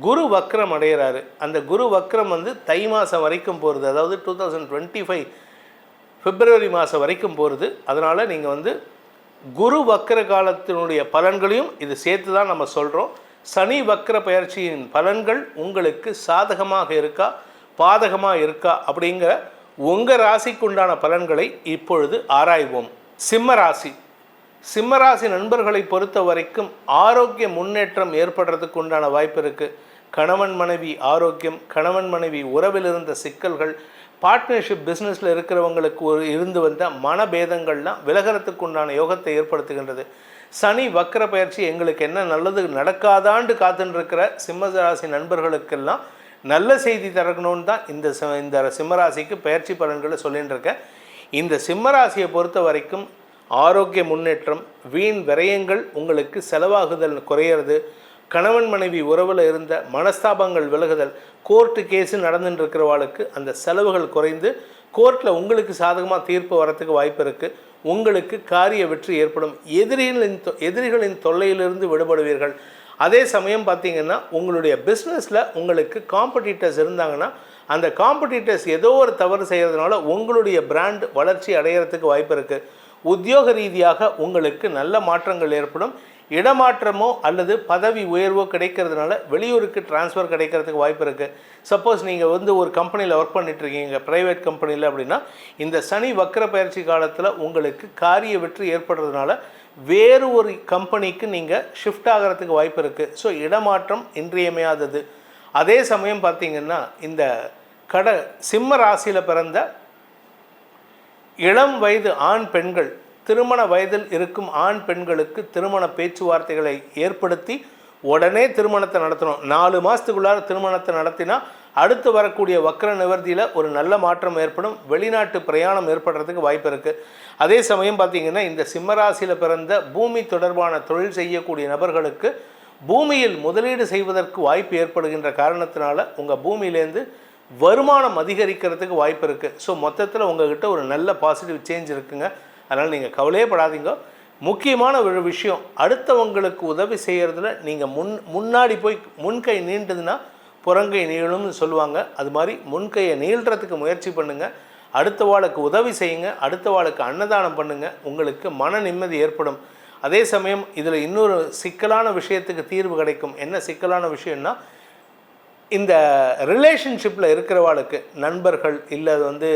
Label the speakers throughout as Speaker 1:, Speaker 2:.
Speaker 1: குரு வக்ரம் அடைகிறாரு அந்த குரு வக்ரம் வந்து தை மாதம் வரைக்கும் போகிறது அதாவது two thousand twenty five February மாதம் வரைக்கும் போகிறது அதனால் நீங்கள் வந்து குரு வக்ர காலத்தினுடைய பலன்களையும் இது சேர்த்து தான் நம்ம சொல்கிறோம் சனி வக்ர பயிற்சியின் பலன்கள் உங்களுக்கு சாதகமாக இருக்கா பாதகமாக இருக்கா அப்படிங்கிற உங்கள் ராசிக்குண்டான பலன்களை இப்பொழுது ஆராய்வோம். சிம்ம ராசி. சிம்மராசி நண்பர்களை பொறுத்த வரைக்கும் ஆரோக்கிய முன்னேற்றம் ஏற்படுறதுக்கு உண்டான வாய்ப்பு இருக்குது கணவன் மனைவி ஆரோக்கியம் கணவன் மனைவி உறவில் இருந்த சிக்கல்கள் பார்ட்னர்ஷிப் பிஸ்னஸில் இருக்கிறவங்களுக்கு ஒரு இருந்து வந்த மனபேதங்கள்லாம் விலகிறதுக்கு உண்டான யோகத்தை ஏற்படுத்துகின்றது. சனி வக்கர பயிற்சி எங்களுக்கு என்ன நல்லது நடக்காதாண்டு காத்துன்னு இருக்கிற சிம்மராசி நண்பர்களுக்கெல்லாம் நல்ல செய்தி தரணும்னு தான் இந்த ச- இந்த சிம்மராசிக்கு பயிற்சி பலன்களை சொல்லிட்டு இருக்கேன் இந்த சிம்மராசியை பொறுத்த வரைக்கும் ஆரோக்கிய முன்னேற்றம் வீண் விரயங்கள் உங்களுக்கு செலவாகுதல் குறையிறது கணவன் மனைவி உறவில் இருந்த மனஸ்தாபங்கள் விலகுதல் கோர்ட்டு கேஸு நடந்துட்டுருக்கிறவாளுக்கு அந்த செலவுகள் குறைந்து கோர்ட்டில் உங்களுக்கு சாதகமாக தீர்ப்பு வரத்துக்கு வாய்ப்பு இருக்குது உங்களுக்கு காரிய வெற்றி ஏற்படும். எதிரிகளின் தொ- எதிரிகளின் தொல்லையிலிருந்து விடுபடுவீர்கள். அதே சமயம் பார்த்தீங்கன்னா உங்களுடைய பிஸ்னஸில் உங்களுக்கு காம்படிட்டர்ஸ் இருந்தாங்கன்னா அந்த காம்படிட்டர்ஸ் ஏதோ ஒரு தவறு செய்கிறதுனால உங்களுடைய பிராண்ட் வளர்ச்சி அடையிறதுக்கு வாய்ப்பு இருக்குது உத்தியோக ரீதியாக உங்களுக்கு நல்ல மாற்றங்கள் ஏற்படும். இடமாற்றமோ அல்லது பதவி உயர்வோ கிடைக்கிறதுனால வெளியூருக்கு டிரான்ஸ்ஃபர் கிடைக்கிறதுக்கு வாய்ப்பு இருக்குது சப்போஸ் நீங்கள் வந்து ஒரு கம்பெனியில் ஒர்க் பண்ணிட்டுருக்கீங்க ப்ரைவேட் கம்பெனியில் அப்படின்னா இந்த சனி வக்கர பயிற்சி காலத்தில் உங்களுக்கு காரிய வெற்றி ஏற்படுறதுனால வேறு ஒரு கம்பெனிக்கு நீங்கள் ஷிஃப்ட் ஆகிறதுக்கு வாய்ப்பு இருக்குது ஸோ இடமாற்றம் இன்றியமையாதது. அதே சமயம் பார்த்தீங்கன்னா இந்த கட சிம்ம ராசியில் பிறந்த இளம் வயது ஆண் பெண்கள் திருமண வயதில் இருக்கும் ஆண் பெண்களுக்கு திருமண பேச்சுவார்த்தைகளை ஏற்படுத்தி உடனே திருமணத்தை நடத்தணும். நாலு மாதத்துக்குள்ளார திருமணத்தை நடத்தினா அடுத்து வரக்கூடிய வக்கர நிவர்த்தியில் ஒரு நல்ல மாற்றம் ஏற்படும். வெளிநாட்டு பிரயாணம் ஏற்படுறதுக்கு வாய்ப்பு இருக்குது அதே சமயம் பார்த்தீங்கன்னா இந்த சிம்மராசியில் பிறந்த பூமி தொடர்பான தொழில் செய்யக்கூடிய நபர்களுக்கு பூமியில் முதலீடு செய்வதற்கு வாய்ப்பு ஏற்படுகின்ற காரணத்தினால உங்கள் பூமியிலேருந்து வருமானம் அதிகரிக்கிறதுக்கு வாய்ப்பு இருக்குது ஸோ மொத்தத்தில் உங்கள்கிட்ட ஒரு நல்ல பாசிட்டிவ் சேஞ்ச் இருக்குங்க. அதனால் நீங்கள் கவலையே படாதீங்க. முக்கியமான ஒரு விஷயம் அடுத்தவங்களுக்கு உதவி செய்கிறதுல நீங்கள் முன் முன்னாடி போய் முன்கை நீண்டதுன்னா புறங்கை நீளும்னு சொல்லுவாங்க. அது மாதிரி முன்கையை நீள்றதுக்கு முயற்சி பண்ணுங்கள் அடுத்த வாளுக்கு உதவி செய்யுங்க. அடுத்த வாளுக்கு அன்னதானம் பண்ணுங்கள் உங்களுக்கு மன நிம்மதி ஏற்படும். அதே சமயம் இதில் இன்னொரு சிக்கலான விஷயத்துக்கு தீர்வு கிடைக்கும். என்ன சிக்கலான விஷயம்னா இந்த ரிலேஷன்ஷிப்பில் இருக்கிறவாளுக்கு நண்பர்கள் இல்லை வந்து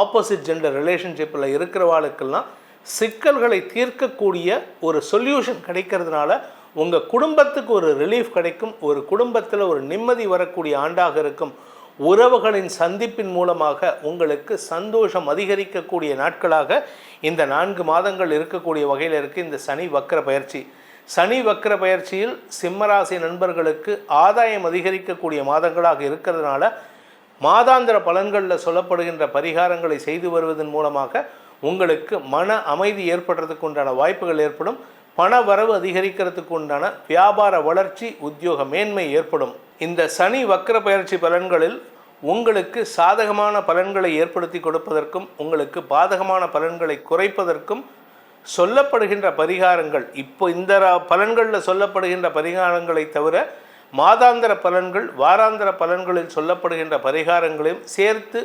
Speaker 1: ஆப்போசிட் ஜெண்டர் ரிலேஷன்ஷிப்பில் இருக்கிறவாளுக்கெல்லாம் சிக்கல்களை தீர்க்கக்கூடிய ஒரு சொல்யூஷன் கிடைக்கிறதுனால உங்கள் குடும்பத்துக்கு ஒரு ரிலீஃப் கிடைக்கும் ஒரு குடும்பத்தில் ஒரு நிம்மதி வரக்கூடிய ஆண்டாக இருக்கும். உறவுகளின் சந்திப்பின் மூலமாக உங்களுக்கு சந்தோஷம் அதிகரிக்கக்கூடிய நாட்களாக இந்த நான்கு மாதங்கள் இருக்கக்கூடிய வகையில் இருக்குது இந்த சனி வக்கர பயிற்சி. சனி வக்கர பயிற்சியில் சிம்மராசி நண்பர்களுக்கு ஆதாயம் அதிகரிக்கக்கூடிய மாதங்களாக இருக்கிறதுனால மாதாந்திர பலன்களில் சொல்லப்படுகின்ற பரிகாரங்களை செய்து வருவதன் மூலமாக உங்களுக்கு மன அமைதி ஏற்படுறதுக்கு உண்டான வாய்ப்புகள் ஏற்படும். பண வரவு அதிகரிக்கிறதுக்கு உண்டான வியாபார வளர்ச்சி உத்தியோக மேன்மை ஏற்படும். இந்த சனி வக்கர பயிற்சி பலன்களில் உங்களுக்கு சாதகமான பலன்களை ஏற்படுத்தி கொடுப்பதற்கும் உங்களுக்கு பாதகமான பலன்களை குறைப்பதற்கும் சொல்லப்படுகின்ற பரிகாரங்கள் இப்போ இந்த பலன்களில் சொல்லப்படுகின்ற பரிகாரங்களை தவிர மாதாந்திர பலன்கள் வாராந்திர பலன்களில் சொல்லப்படுகின்ற பரிகாரங்களையும் சேர்த்து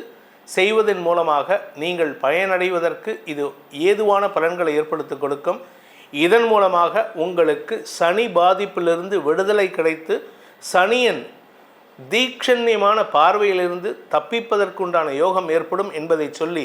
Speaker 1: செய்வதன் மூலமாக நீங்கள் பயனடைவதற்கு இது ஏதுவான பலன்களை ஏற்படுத்தி கொடுக்கும். இதன் மூலமாக உங்களுக்கு சனி பாதிப்பிலிருந்து விடுதலை கிடைத்து சனியன் தீக்ஷண்யமான பார்வையிலிருந்து தப்பிப்பதற்குண்டான யோகம் ஏற்படும் என்பதை சொல்லி